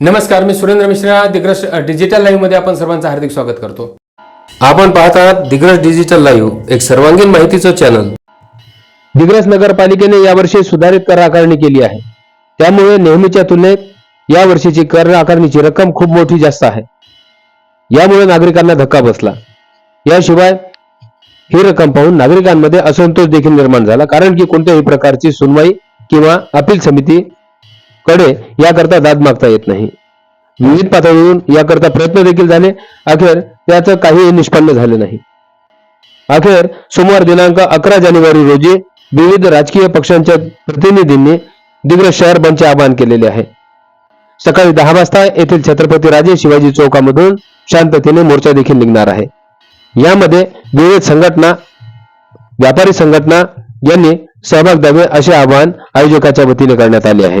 नमस्कार मी सुरेंद्र मिश्रा. दिग्रस डिजिटल लाईव्हमध्ये आपण सर्वांचं हार्दिक स्वागत करतो. आपण पाहत आहात दिग्रस डिजिटल लाईव्ह एक सर्वांगीण माहितीचं चॅनल. दिग्रस नगरपालिकेने यावर्षी सुधारित कर आकारणी केली आहे. त्यामुळे नेहमीच्या तुलनेत या वर्षीची कर आकारणीची रक्कम खूप मोठी जास्त आहे. यामुळे नागरिकांना धक्का बसला. याशिवाय ही रक्कम पाहून नागरिकांमध्ये असंतोष देखील निर्माण झाला कारण की कोणत्याही प्रकारची सुनवाई किंवा अपील समिती कडे याकरता दाद मागता येत नाही. विविध पातळीवरून याकरता प्रयत्न देखील झाले. अखेर त्याचं काहीही निष्पन्न झाले नाही. अखेर सोमवार दिनांक अकरा जानेवारी रोजी विविध राजकीय पक्षांच्या प्रतिनिधींनी दिग्रस शहर बंदचे आवाहन केलेले आहे. सकाळी दहा वाजता येथील छत्रपती राजे शिवाजी चौकामधून शांततेने मोर्चा देखील निघणार आहे. यामध्ये विविध संघटना व्यापारी संघटना यांनी सहभाग द्यावे असे आवाहन आयोजकाच्या वतीने करण्यात आले आहे.